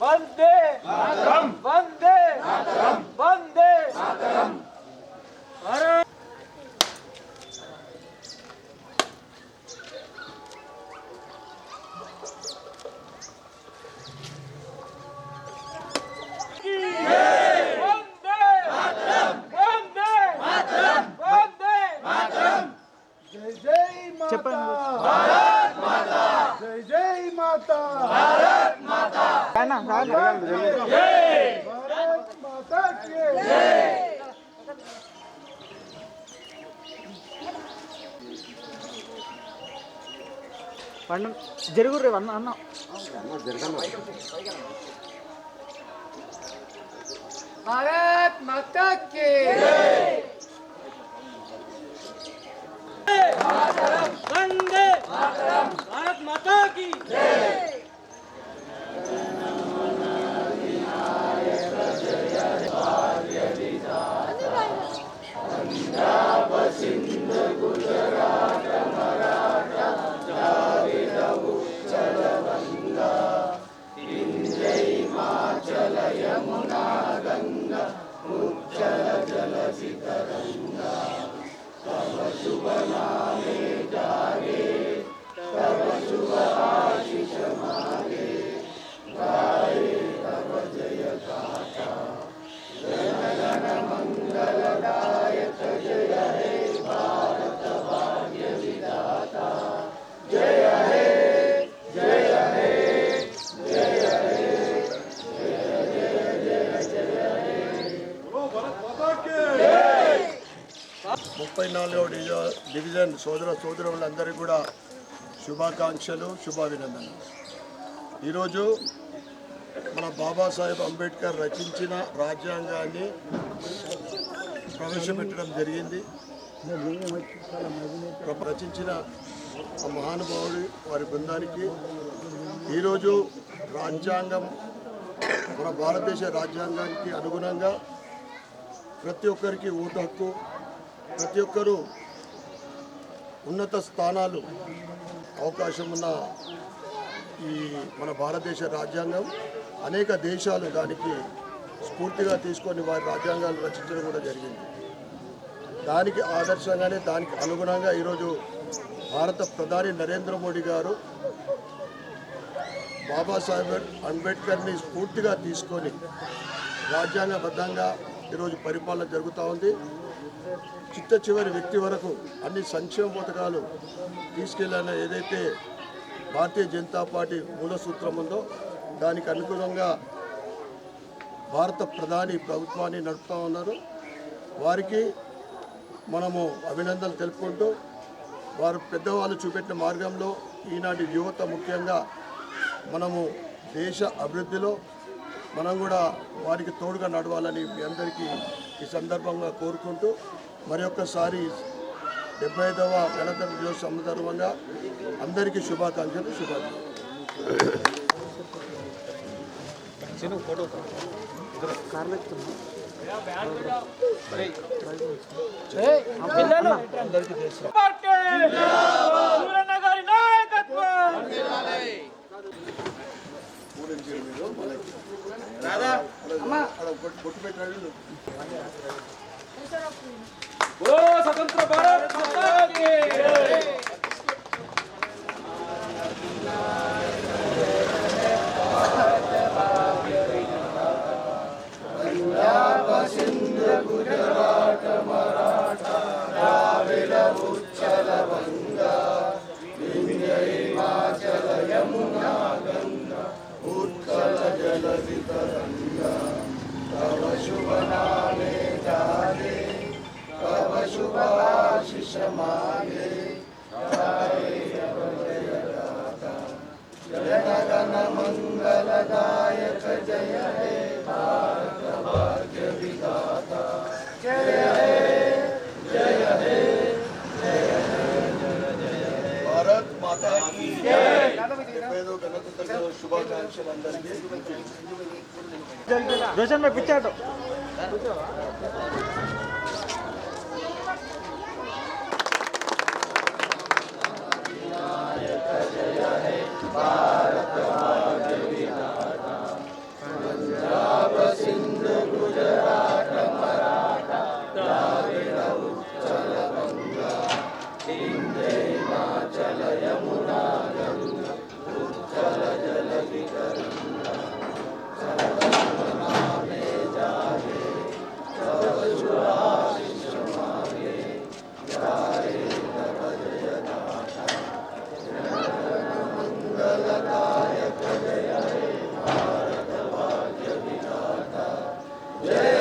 वंदे मातरम वंदे मातरम वंदे मातरम भारत మాతా భారత్ మాతా కి పండు జరుగుర్రి అన్న అన్న भारत माता की వందే భారత్ మాతా కి ముప్పై నాలుగవ డివిజ- డివిజన్ సోదర సోదరులందరికీ కూడా శుభాకాంక్షలు శుభాభినందనలు. ఈరోజు మన బాబాసాహెబ్ అంబేద్కర్ రచించిన రాజ్యాంగాన్ని ప్రవేశపెట్టడం జరిగింది. రచించిన మహానుభావుడి వారి బృందానికి ఈరోజు రాజ్యాంగం మన భారతదేశ రాజ్యాంగానికి అనుగుణంగా ప్రతి ఒక్కరికి ఓటు హక్కు ప్రతి ఒక్కరూ ఉన్నత స్థానాలు అవకాశం ఉన్న ఈ మన భారతదేశ రాజ్యాంగం అనేక దేశాలు దానికి స్ఫూర్తిగా తీసుకొని వారి రాజ్యాంగాలు రచించడం కూడా జరిగింది. దానికి ఆదర్శంగానే దానికి అనుగుణంగా ఈరోజు భారత ప్రధాని నరేంద్ర మోడీ గారు బాబాసాహెబ్ అంబేద్కర్ని స్ఫూర్తిగా తీసుకొని రాజ్యాంగబద్ధంగా ఈరోజు పరిపాలన జరుగుతూ ఉంది. చిట్ట చివరి వ్యక్తి వరకు అన్ని సంక్షేమ పథకాలు తీసుకెళ్ళిన ఏదైతే భారతీయ జనతా పార్టీ మూల సూత్రం ఉందో దానికి అనుగుణంగా భారత ప్రధాని ప్రభుత్వాన్ని నడుపుతూ ఉన్నారు. వారికి మనము అభినందనలు తెలుపుకుంటూ వారు పెద్దవాళ్ళు చూపెట్టిన మార్గంలో ఈనాటి యువత ముఖ్యంగా మనము దేశ అభివృద్ధిలో మనం కూడా వారికి తోడుగా నడవాలని మీ అందరికీ ఈ సందర్భంగా కోరుకుంటూ మరి ఒక్కసారి డెబ్బై ఐదవ గణతంత్ర దివస్ సందర్భంగా అందరికీ శుభాకాంక్షలు శుభాకాంక్షలు. అందరికీ పార్టీ బొట్టు పెట్టాడు बोलो स्वतंत्र भारत माता की భారత్ మాతా కీ డెబ్బై రోషన్ భాయ్ పిచ్చాటో భారత్ Yeah.